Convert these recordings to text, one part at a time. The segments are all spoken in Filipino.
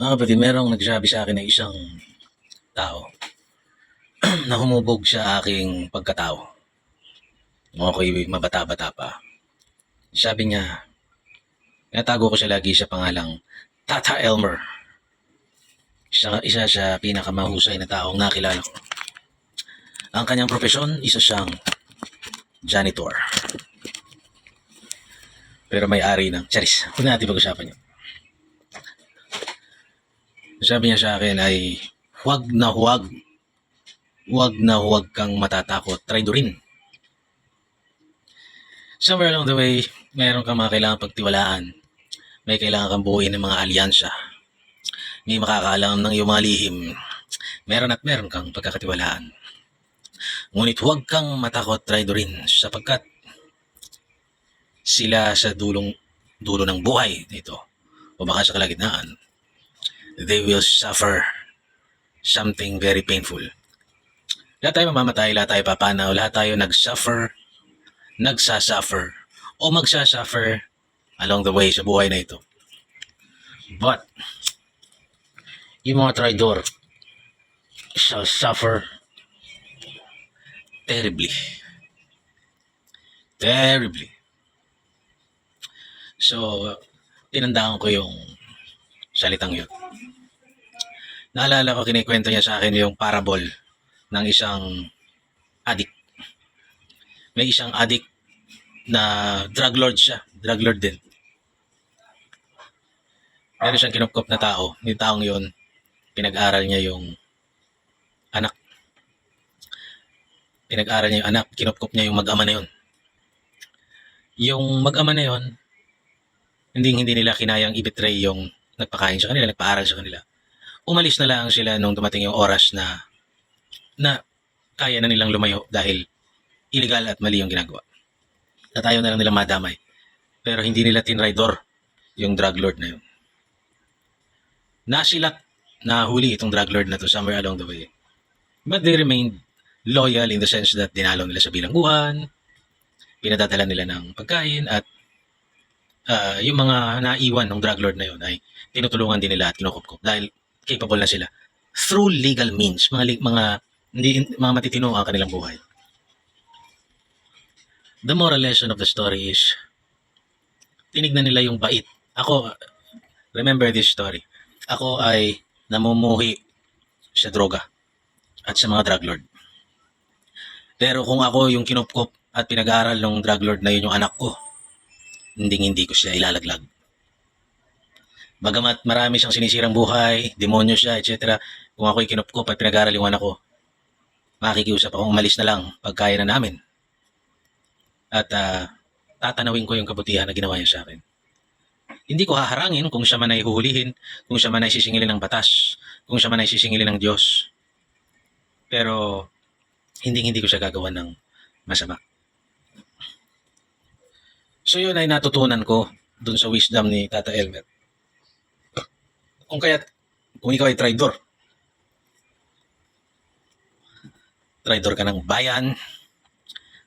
Mga kapatid, merong nagsabi sa akin na isang tao na humubog sa aking pagkatao. Nung ako'y mabata-bata pa. Sabi niya, natago ko siya lagi sa pangalang Tata Elmer. Isa, isa sa pinakamahusay na taong nakilala ko. Ang kanyang profesyon, isa siyang janitor. Pero may-ari ng... Charis, huwag na natin pag-usapan yun. Sabi niya sa akin ay, huwag na huwag, huwag na huwag kang matatakot, traidorin. Somewhere along the way, mayroon kang mga kailangan pagtiwalaan. May kailangan kang buuin ng mga alyansa. May makakaalam ng iyong mga lihim. Meron at meron kang pagkakatiwalaan. Ngunit huwag kang matakot, traidorin, sapagkat sila sa dulong dulo ng buhay nito o baka sa kalagitnaan they will suffer something very painful. Lahat tayo mamamatay, lahat tayo papanaw, lahat tayo nag-suffer, nagsasuffer, o magsasuffer along the way sa buhay na ito. But, yung mga traidor shall suffer terribly. Terribly. So, tinandaan ko yung salitang yun. Naalala ko, kinikwento niya sa akin yung parable ng isang addict. May isang addict na drug lord siya. Drug lord din. Meron siyang kinupkop na tao. Yung taong yun, pinag-aral niya yung anak. Pinag-aral niya yung anak. Kinupkop niya yung mag-ama na yun. Yung mag-ama na yun, hindi hindi nila kinayang i-betray yung nagpakain sa kanila, nagpaaral sa kanila. Umalis na lang sila nung dumating yung oras na na kaya na nilang lumayo dahil illegal at mali yung ginagawa. At ayaw na lang nilang madamay. Pero hindi nila tinraidor yung drug lord na yun. Nasilat, nahuli itong drug lord na to somewhere along the way. But they remained loyal in the sense that dinalaw nila sa bilangguan, pinadadala nila ng pagkain at ah, yung mga naiwan ng drug lord na yun ay tinutulungan din nila at kinukupkup dahil capable na sila. Through legal means mga mga hindi mga matitino ang kanilang buhay. The moral lesson of the story is tinignan nila yung bait. Ako remember this story. Ako ay namumuhi sa droga at sa mga drug lord. Pero kung ako yung kinupkop at pinag-aaral ng drug lord na yun yung anak ko hindi hindi ko siya ilalaglag. Bagamat marami siyang sinisirang buhay, demonyo siya, etc. Kung ako'y kinupkop at pinag-aaral yung anak ko, makikiusap akong umalis na lang pag kaya na namin. At ah, tatanawin ko yung kabutihan na ginawa niya sa akin. Hindi ko haharangin kung siya man ay huhulihin, kung siya man ay sisingilin ng batas, kung siya man ay sisingilin ng Diyos. Pero hindi hindi ko siya gagawa ng masama. So yun ay natutunan ko dun sa wisdom ni Tata Elmer. Kung kaya, kung ikaw ay traidor, traidor ka ng bayan,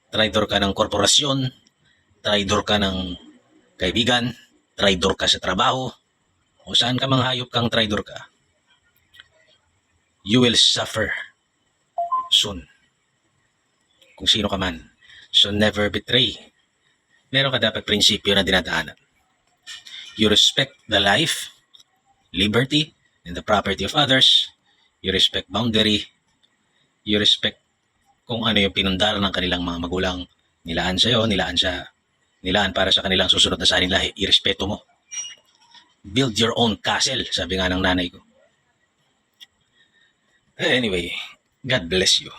traidor ka ng korporasyon, traidor ka ng kaibigan, traidor ka sa trabaho, o saan ka mang hayop kang traidor ka, you will suffer soon. Kung sino ka man. So never betray meron ka dapat prinsipyo na dinadaanan. You respect the life, liberty, and the property of others. You respect boundary. You respect kung ano yung pinundar ng kanilang mga magulang. Nilaan sa'yo, nilaan sa nilaan para sa kanilang susunod na saling lahi. Irespeto mo. Build your own castle, sabi nga ng nanay ko. Anyway, God bless you.